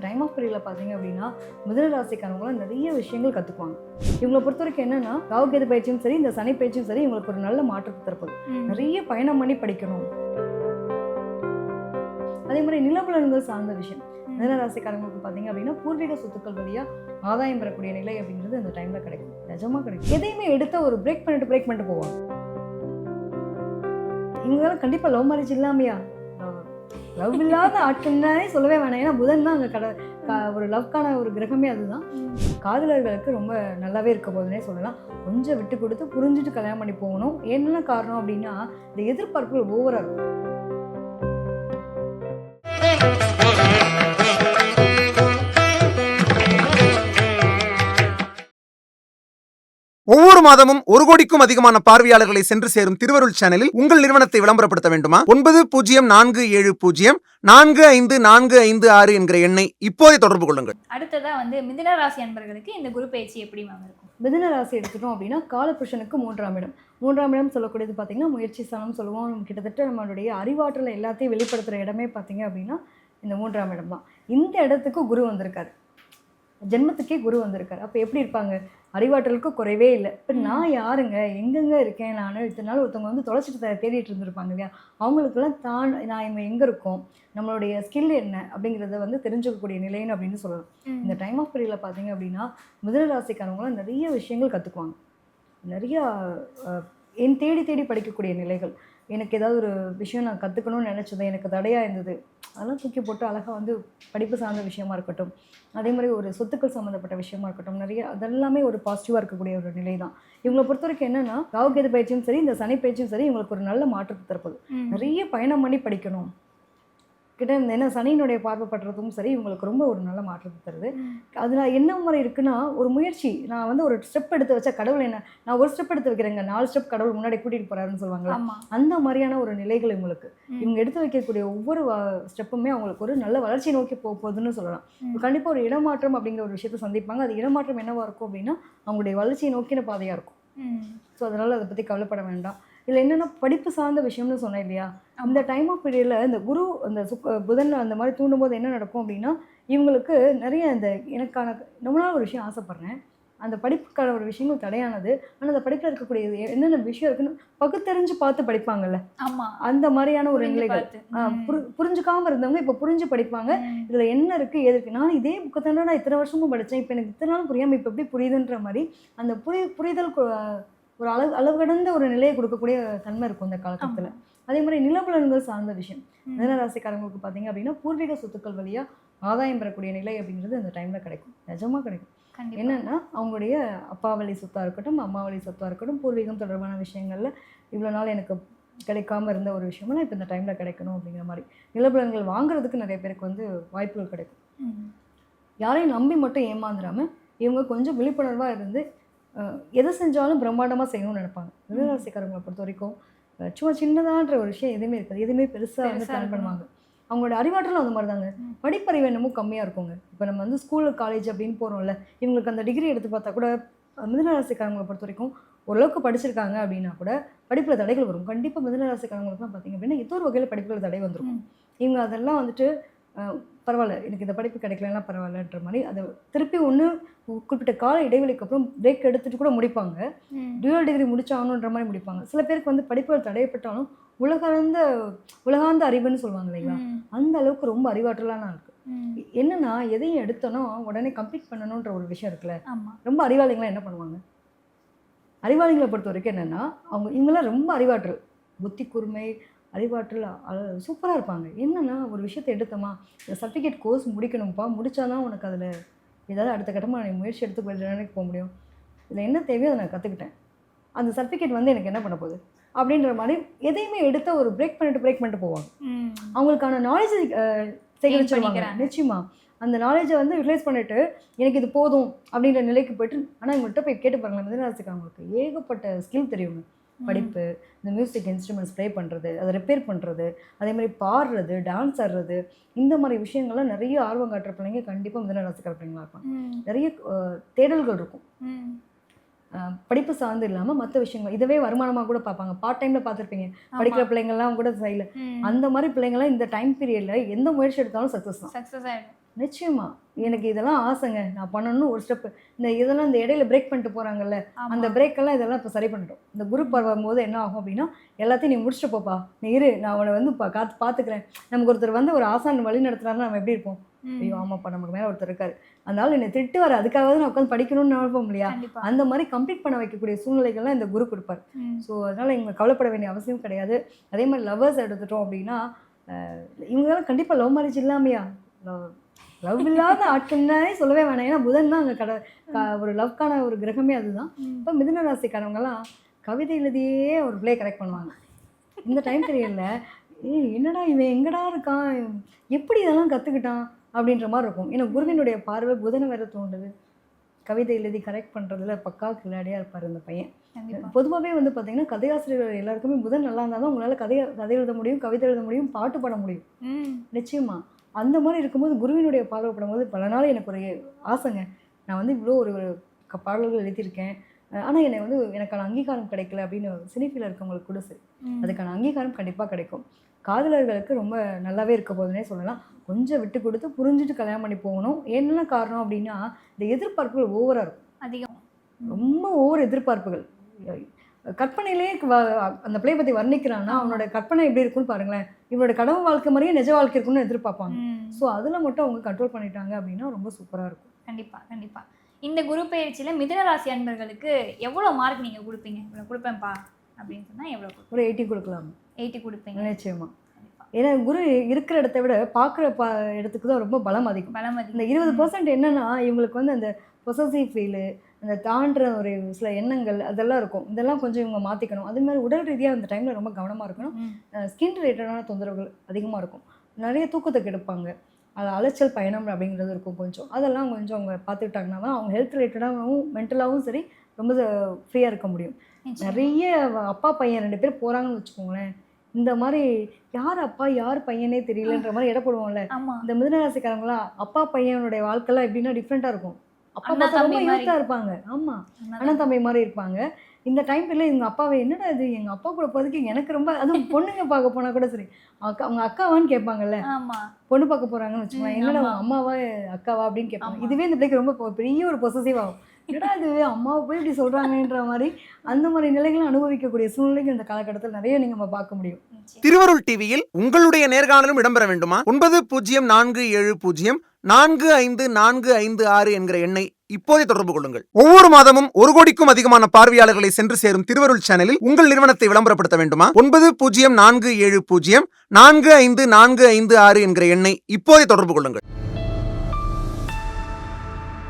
Time of பீரியடில் பார்த்தீங்க அப்படின்னா மிதுன ராசிக்காரவங்களாம் நிறைய விஷயங்கள் கற்றுக்குவாங்க இவங்களை பொறுத்த வரைக்கும் என்னன்னா ராகுகேது பயிற்சியும் சரி இந்த சனி பயிற்சியும் சரி இவங்களுக்கு ஒரு நல்ல மாற்றத்தை தரப்போகுது. நிறைய பயணம் பண்ணி படிக்கணும். அதே மாதிரி நிலபலன்கள் சார்ந்த விஷயம். மிதன ராசிக்காரங்களுக்கு பார்த்தீங்க அப்படின்னா பூர்வீக சொத்துக்கள் வழியா ஆதாயம் பெறக்கூடிய நிலை அப்படிங்கிறது இந்த டைம்ல கிடைக்கும். நிஜமா கிடைக்கும். எதையுமே எடுத்த ஒரு பிரேக் பண்ணிட்டு பிரேக் பண்ணிட்டு போவாங்க. இவங்கெல்லாம் கண்டிப்பா லவ் மேரேஜ் இல்லாமையா? லவ் இல்லாத ஆட்கள்னாலே சொல்லவே வேணாம். ஏன்னா புதன் தான் அங்கே கட ஒரு லவ்க்கான ஒரு கிரகமே அதுதான். காதலர்களுக்கு ரொம்ப நல்லாவே இருக்க போதுன்னே சொல்லலாம். கொஞ்சம் விட்டு கொடுத்து புரிஞ்சுட்டு கல்யாணம் பண்ணி போகணும். என்னென்ன காரணம் அப்படின்னா இந்த எதிர்பார்ப்புகள் ஓவராக இருக்கும். ஒவ்வொரு மாதமும் ஒரு கோடிக்கும் அதிகமான பார்வையாளர்களை சென்று சேரும் திருவருள் சேனலில் உங்கள் நிறுவனத்தை விளம்பரப்படுத்த வேண்டுமா? ஒன்பது பூஜ்ஜியம் நான்கு ஏழு பூஜ்ஜியம் நான்கு ஐந்து நான்கு ஐந்து ஆறு என்கிற எண்ணை இப்போதே தொடர்பு கொள்ளுங்கள். அடுத்ததா வந்து மிதுன ராசி அன்பர்களுக்கு இந்த குரு பயிற்சி எப்படி மேம் இருக்கும்? மிதுன ராசி எடுத்துட்டோம் அப்படின்னா காலபுருஷனுக்கு மூன்றாம் இடம். மூன்றாம் இடம் சொல்லக்கூடியது பார்த்தீங்கன்னா முயற்சி ஸ்தானம் சொல்லுவோம். கிட்டத்தட்ட நம்மளுடைய அறிவாற்றலை எல்லாத்தையும் வெளிப்படுத்துகிற இடமே பார்த்தீங்க அப்படின்னா இந்த மூன்றாம் இடம் தான். இந்த இடத்துக்கு குரு வந்திருக்காரு. ஜென்மத்துக்கே குரு வந்திருக்காரு. அப்போ எப்படி இருப்பாங்க? அறிவாற்றலுக்கு குறைவே இல்லை. இப்போ நான் யாருங்க? எங்கெங்க இருக்கேன் நான்? இத்தனை நாள் ஒருத்தவங்க வந்து தொலைச்சிட்டு தேடிட்டு இருந்திருப்பாங்க இல்லையா? அவங்களுக்கெல்லாம் தான் நான் இவங்க எங்கே இருக்கோம்? நம்மளுடைய ஸ்கில் என்ன? அப்படிங்கிறத வந்து தெரிஞ்சுக்கக்கூடிய நிலைன்னு அப்படின்னு சொல்லலாம். இந்த டைம் ஆஃப் பீரியடில் பார்த்தீங்க அப்படின்னா மிதுன ராசிக்காரவங்களாம் நிறைய விஷயங்கள் கற்றுக்குவாங்க நிறையா என் தேடி தேடி படிக்கக்கூடிய நிலைகள். எனக்கு ஏதாவது ஒரு விஷயம் நான் கற்றுக்கணும்னு நினச்சது எனக்கு தடையாக இருந்தது. அதெல்லாம் தூக்கி போட்டு அழகாக வந்து படிப்பு சார்ந்த விஷயமா இருக்கட்டும் அதே மாதிரி ஒரு சொத்துக்கள் சம்மந்தப்பட்ட விஷயமா இருக்கட்டும் நிறைய அதெல்லாமே ஒரு பாசிட்டிவாக இருக்கக்கூடிய ஒரு நிலை தான் இவங்களை பொறுத்த வரைக்கும் என்னென்னா ராகுகேது பயிற்சியும் சரி இந்த சனி பயிற்சியும் சரி இவங்களுக்கு ஒரு நல்ல மாற்றத்தை தரப்போகுது. நிறைய பயணம் பண்ணி படிக்கணும். கிட்ட என்ன சனியினுடைய பார்வைப்படுறதும் சரி இவங்களுக்கு ரொம்ப ஒரு நல்ல மாற்றத்தை தருது. அதில் என்ன மாதிரி இருக்குன்னா ஒரு முயற்சி. நான் வந்து ஒரு ஸ்டெப் எடுத்து வச்சா கடவுள் என்ன நான் ஒரு ஸ்டெப் எடுத்து வைக்கிறேங்க. நாலு ஸ்டெப் கடவுள் முன்னாடி கூட்டிகிட்டு போறாருன்னு சொல்லுவாங்களா அந்த மாதிரியான ஒரு நிலைகள் இவங்களுக்கு. இவங்க எடுத்து வைக்கக்கூடிய ஒவ்வொரு ஸ்டெப்புமே அவங்களுக்கு ஒரு நல்ல வளர்ச்சி நோக்கி போக போகுதுன்னு சொல்லலாம். கண்டிப்பாக ஒரு இடமாற்றம் அப்படிங்கிற ஒரு விஷயத்தை சந்திப்பாங்க. அது இடமாற்றம் என்னவா இருக்கும் அப்படின்னா அவங்களுடைய வளர்ச்சியை நோக்கின பாதையாக இருக்கும். ஸோ அதனால் அதை பற்றி கவலைப்பட வேண்டாம். இதில் என்னென்னா படிப்பு சார்ந்த விஷயம்னு சொன்னேன் இல்லையா? இந்த டைம் ஆஃப் பீரியடில் இந்த குரு அந்த சுக்க புதன் அந்த மாதிரி தூண்டும் போது என்ன நடக்கும் அப்படின்னா இவங்களுக்கு நிறைய இந்த எனக்கான ரொம்ப நாள் ஒரு விஷயம் ஆசைப்பட்றேன். அந்த படிப்புக்கான ஒரு விஷயங்கள் தடையானது. ஆனால் அந்த படிப்பில் இருக்கக்கூடிய என்னென்ன விஷயம் இருக்குன்னு பகுத்தறிஞ்சு பார்த்து படிப்பாங்கல்ல? ஆமா. அந்த மாதிரியான ஒரு நிலைகள். பார்த்து. ஆ, ம். புரி- புரிஞ்சுக்காம இருந்தவங்க இப்போ புரிஞ்சு படிப்பாங்க. இதில் என்ன இருக்குது ஏது இருக்குது நான் இதே புக்கை தானே நான் இத்தனை வருஷமும் படித்தேன் இப்போ எனக்கு இத்தனை நாள் புரியாமல் இப்போ எப்படி புரியுதுன்ற மாதிரி அந்த புரி புரிதல் ஒரு அளவு அளவு கடந்த ஒரு நிலையை கொடுக்கக்கூடிய தன்மை இருக்கும் இந்த காலகட்டத்தில். அதே மாதிரி நிலபலன்கள் சார்ந்த விஷயம். ம். மிதன ராசிக்காரங்களுக்கு பார்த்தீங்க அப்படின்னா பூர்வீக சொத்துக்கள் வழியா ஆதாயம் பெறக்கூடிய நிலை அப்படிங்கிறது இந்த டைமில் கிடைக்கும். நிஜமாக கிடைக்கும். என்னன்னா அவங்களுடைய அப்பா வழி சொத்தாக இருக்கட்டும் அம்மா வழி சொத்தாக இருக்கட்டும் பூர்வீகம் தொடர்பான விஷயங்களில் இவ்வளோ நாள் எனக்கு கிடைக்காம இருந்த ஒரு விஷயமெல்லாம் இப்போ இந்த டைமில் கிடைக்கணும் அப்படிங்கிற மாதிரி. நிலபலன்கள் வாங்குறதுக்கு நிறைய பேருக்கு வந்து வாய்ப்புகள் கிடைக்கும். யாரையும் நம்பி மட்டும் ஏமாந்துடாம இவங்க கொஞ்சம் விழிப்புணர்வாக இருந்து எதை செஞ்சாலும் பிரம்மாண்டமாக செய்யணும்னு நினைப்பாங்க மிதனராசிக்காரங்களை பொறுத்த வரைக்கும் சும்மா சின்னதான்ற ஒரு விஷயம் எதுவுமே இருக்காது எதுவுமே பெருசாக வந்து பிளான். பண்ணுவாங்க அவங்களோட அறிவாற்றலும் அந்த மாதிரி தாங்க. படிப்பறிவு என்னமோ கம்மியாக இருக்குங்க இப்போ நம்ம வந்து ஸ்கூல் காலேஜ் அப்படின்னு போகிறோம்ல இவங்களுக்கு அந்த டிகிரி எடுத்து பார்த்தா கூட மிதுனராசிக்காரங்களை பொறுத்த வரைக்கும் ஓரளவுக்கு படிச்சிருக்காங்க அப்படின்னா கூட படிப்பில் தடைகள் வரும் கண்டிப்பாக மிதுனராசிக்காரங்களுக்குலாம் பார்த்தீங்க அப்படின்னா ஏதோ ஒரு வகையில் படிப்புகள் தடை வந்துடும். இவங்க அதெல்லாம் வந்துட்டு பரவாயில்ல எனக்கு இந்த படிப்பு கிடைக்கலன்னா பரவாயில்லன்ற மாதிரி அதை திருப்பி ஒன்று குறிப்பிட்ட கால இடைவெளிக்கு அப்புறம் பிரேக் எடுத்துட்டு கூட முடிப்பாங்க. ம். டியூவல் டிகிரி முடிச்சாகணுன்ற மாதிரி முடிப்பாங்க. சில பேருக்கு வந்து படிப்புகள் தடைப்பட்டாலும் உலகார்ந்த உலகார்ந்த அறிவுன்னு சொல்லுவாங்க இல்லைங்களா. அந்த அளவுக்கு ரொம்ப அறிவாற்றலான இருக்கு. ம். என்னன்னா எதையும் எடுத்தனோ உடனே கம்ப்ளீட் பண்ணணுன்ற ஒரு விஷயம் இருக்குல்ல? ரொம்ப அறிவாளிங்களாம் என்ன பண்ணுவாங்க? அறிவாளிகளை பொறுத்த வரைக்கும் என்னன்னா அவங்க இவங்கெல்லாம் ரொம்ப அறிவாற்றல். புத்தி கூர்மை அறிவாற்றல் சூப்பராக இருப்பாங்க. என்னன்னா ஒரு விஷயத்தை எடுத்தோமா இந்த சர்டிஃபிகேட் கோர்ஸ் முடிக்கணும்ப்பா முடிச்சாதான் உனக்கு அதில் ஏதாவது அடுத்த கட்டமாக நீ முயற்சி எடுத்து நிலைக்கு போக முடியும். இதில் என்ன தேவையோ அதை நான் கற்றுக்கிட்டேன் அந்த சர்டிஃபிகேட் வந்து எனக்கு என்ன பண்ண போகுது? அப்படின்ற மாதிரி எதையுமே எடுத்த ஒரு பிரேக் பண்ணிட்டு பிரேக் பண்ணிட்டு போவாங்க. அவங்களுக்கான நாலேஜ் சேகரிச்சிருவாங்க பண்ணிக்கிறாங்க. நிச்சயமா. அந்த நாலேஜை வந்து யூட்டிலைஸ் பண்ணிட்டு எனக்கு இது போதும் அப்படின்ற நிலைக்கு போயிட்டு ஆனால் இவங்கள்ட்ட போய் கேட்டு பாருங்களேன் மிதனராசிக்கு அவங்களுக்கு ஏகப்பட்ட ஸ்கில் தெரியுங்க. படிப்பு இந்த மியூசிக் இன்ஸ்ட்ருமெண்ட்ஸ் ப்ளே பண்ணுறது அதை ரிப்பேர் பண்ணுறது அதே மாதிரி பாடுறது டான்ஸ் ஆடுறது இந்த மாதிரி விஷயங்கள்லாம் நிறைய ஆர்வம் காட்டுற பிள்ளைங்க கண்டிப்பாக மிதனராசிக்கார பிள்ளைங்களா இருப்பாங்க. நிறைய தேடல்கள் இருக்கும். படிப்பு சார்ந்து இல்லாமல் மற்ற விஷயங்கள் இதவே வருமானமாக கூட பார்ப்பாங்க. பார்ட் டைமில் பார்த்துருப்பீங்க. படிக்கிற பிள்ளைங்கள்லாம் கூட சைடில். அந்த மாதிரி பிள்ளைங்கள்லாம் இந்த டைம் பீரியடில் எந்த முயற்சி எடுத்தாலும் சக்ஸஸ் தான். சக்சஸ் ஆயிடும். நிச்சயமா. எனக்கு இதெல்லாம் ஆசைங்க. நான் பண்ணணும்னு ஒரு ஸ்டெப் இந்த இதெல்லாம் இந்த இடையில பிரேக் பண்ணிட்டு போறாங்கல்ல ஆமா. அந்த பிரேக் எல்லாம் இதெல்லாம் இப்போ சரி பண்ணிட்டோம். இந்த குரு பருவம் போது என்ன ஆகும் அப்படின்னா எல்லாத்தையும் நீ முடிச்சுட்டு போப்பா. நீ இரு நான் உன்னை வந்து பா- காத்து பார்த்துக்கிறேன் நமக்கு ஒருத்தர் வந்து ஒரு ஆசான் வழி நடத்துறாருன்னா நம்ம எப்படி இருப்போம். ஐயோ ஆமாப்பா நமக்கு மேலே ஒருத்தர் இருக்காரு. அதனால என்னை திட்டு வர அதுக்காவது நான் உட்காந்து படிக்கணும்னு நினைப்போம் இல்லையா? அந்த மாதிரி கம்ப்ளீட் பண்ண வைக்கக்கூடிய சூழ்நிலைகள்லாம் இந்த குரு கொடுப்பார். ஸோ அதனால் இவங்க கவலைப்பட வேண்டிய அவசியம் கிடையாது. அதே மாதிரி லவ்வர்ஸ் எடுத்துட்டோம் அப்படின்னா இவங்கெல்லாம் கண்டிப்பாக லவ் மேரேஜ் இல்லாமையா? லவ் இல்லாத ஆட்கள்னாலே சொல்லவே வேணாம். ஏன்னா புதன் தான் அங்கே கட ஒரு லவ்க்கான ஒரு கிரகமே அதுதான். இப்போ மிதுன ராசிக்காரவங்கலாம் கவிதை எழுதியே ஒரு ப்ளே கரெக்ட் பண்ணுவாங்க. இந்த டைம் பீரியடில் ஏய் என்னடா இவன்? எங்கடா இருக்கான்? எப்படி இதெல்லாம் கற்றுக்கிட்டான் அப்படின்ற மாதிரி இருக்கும். ஏன்னா குருவினுடைய பார்வை புதனை வேற தோண்டுது. கவிதை எழுதி கரெக்ட் பண்ணுறதுல பக்கா கிளாடியாக இருப்பார் இந்த பையன். பொதுவாகவே வந்து பார்த்தீங்கன்னா கதையாசிரியர் எல்லாருக்குமே புதன் நல்லா இருந்தால் தான் உங்களால் கதை கதை எழுத முடியும் கவிதை எழுத முடியும் பாட்டு பாட முடியும். ம். அந்த மாதிரி இருக்கும்போது குருவினுடைய பார்வைப்படும் போது பல நாள் எனக்கு ஒரு ஆசைங்க. நான் வந்து இவ்வளோ ஒரு பாடல்கள் எழுதியிருக்கேன். ஆனால் என்னை வந்து எனக்கான அங்கீகாரம் கிடைக்கல அப்படின்னு சினிஃபில் இருக்கவங்களுக்கு கூட சரி. அதுக்கான அங்கீகாரம் கண்டிப்பாக கிடைக்கும். காதலர்களுக்கு ரொம்ப நல்லாவே இருக்க போதுன்னே சொல்லலாம். கொஞ்சம் விட்டு கொடுத்து புரிஞ்சுட்டு கல்யாணம் பண்ணி போகணும். என்ன காரணம் அப்படின்னா இந்த எதிர்பார்ப்புகள் ஓவராக இருக்கும். அதிகம். ரொம்ப ஓவர் எதிர்பார்ப்புகள். கற்பனையிலே அந்த பிள்ளை பற்றி வர்ணிக்கிறான்னா அவனோட கற்பனை எப்படி இருக்குன்னு பாருங்களேன். இவனோட கனவு வாழ்க்கை மாதிரியே நிஜ வாழ்க்கை இருக்கும்னு எதிர்பார்ப்பாங்க. ஸோ அதில் மட்டும் அவங்க கண்ட்ரோல் பண்ணிட்டாங்க அப்படின்னா ரொம்ப சூப்பராக இருக்கும். கண்டிப்பா கண்டிப்பா. இந்த குரு பயிற்சியில மிதுன ராசி அன்பர்களுக்கு எவ்வளவு மார்க் நீங்க கொடுப்பீங்க? இவ்வளவு கொடுப்பேன்ப்பா அப்படின்னு சொன்னா எவ்வளவு கொடுப்பீங்க? ஒரு எயிட்டி கொடுக்கலாம்? எயிட்டி கொடுப்பீங்க. நிச்சயமா. கண்டிப்பா ஏன்னா குரு இருக்கிற இடத்த விட பார்க்குற பா இடத்துக்கு தான் ரொம்ப பலம் அதிகம். பலம் இந்த அதிகம் இருபது பர்சன்ட் என்னன்னா இவங்களுக்கு வந்து அந்த பொசசிவ் ஃபீலு அந்த தாண்டுற ஒரு சில எண்ணங்கள் அதெல்லாம் இருக்கும். இதெல்லாம் கொஞ்சம் இவங்க மாற்றிக்கணும் அதே மாதிரி உடல் ரீதியாக அந்த டைமில் ரொம்ப கவனமாக இருக்கணும். ஸ்கின் ரிலேட்டடான தொந்தரவுகள் அதிகமாக இருக்கும். நிறைய தூக்கத்தை கெடுப்பாங்க. அது அலைச்சல் பயணம் அப்படிங்கிறது இருக்கும் கொஞ்சம். அதெல்லாம் கொஞ்சம் அவங்க பார்த்துக்கிட்டாங்கன்னா தான் அவங்க ஹெல்த் ரிலேட்டடாகவும் மென்டலாகவும் சரி ரொம்ப ஃப்ரீயாக இருக்க முடியும். நிறைய அப்பா பையன் ரெண்டு பேர் போகிறாங்கன்னு வச்சுக்கோங்களேன். இந்த மாதிரி யார் அப்பா யார் பையனே தெரியலன்ற மாதிரி எடை போடுவோம்ல. இந்த மிதனராசிக்காரங்களாம் அப்பா பையனுடைய வாழ்க்கைலாம் எப்படின்னா டிஃப்ரெண்ட்டாக இருக்கும். அப்பா பார்த்தா ரொம்ப. யூத்தாக இருப்பாங்க. ஆமாம். அண்ணன் தம்பி. மாதிரி இருப்பாங்க. இந்த டைம் பீரியட்ல எங்கள் அப்பாவை என்னடா இது? எங்கள் அப்பா கூட போகிறதுக்கு எனக்கு ரொம்ப அதுவும் பொண்ணுங்க பார்க்க போனால் கூட சரி. அக்கா அவங்க அக்காவான்னு கேட்பாங்கல்ல. பொண்ணு பார்க்க போகிறாங்கன்னு வச்சுக்கோங்களேன். ம், என்னடா அம்மாவா அக்காவா அப்படின்னு கேட்பாங்க. இதுவே இந்த பிள்ளைக்கு ரொம்ப பெரிய ஒரு பொசசிவ் ஆகும். என்னடா இது? அம்மாவை போய் இப்படி சொல்கிறாங்கன்ற மாதிரி அந்த மாதிரி நிலைகளை அனுபவிக்கக்கூடிய சூழ்நிலைகள் இந்த காலகட்டத்தில் நிறைய நீங்கள் நம்ம பார்க்க முடியும். திருவருள் டிவியில் உங்களுடைய நேர்காணலும் இடம்பெற வேண்டுமா? ஒன்பது பூஜ்ஜியம் நான்கு ஏழு பூஜ்ஜியம் நான்கு ஐந்து நான்கு ஐந்து ஆறு என்கிற எண்ணை இப்போதே தொடர்பு கொள்ளுங்கள். ஒவ்வொரு மாதமும் ஒரு கோடிக்கும் அதிகமான பார்வையாளர்களை சென்று சேரும் திருவருள் சேனலில் உங்கள் நிறுவனத்தை விளம்பரப்படுத்த வேண்டுமா? ஒன்பது பூஜ்ஜியம் நான்கு ஏழு பூஜ்ஜியம் நான்கு ஐந்து நான்கு ஐந்து ஆறு என்கிற எண்ணை இப்போதே தொடர்பு கொள்ளுங்கள்.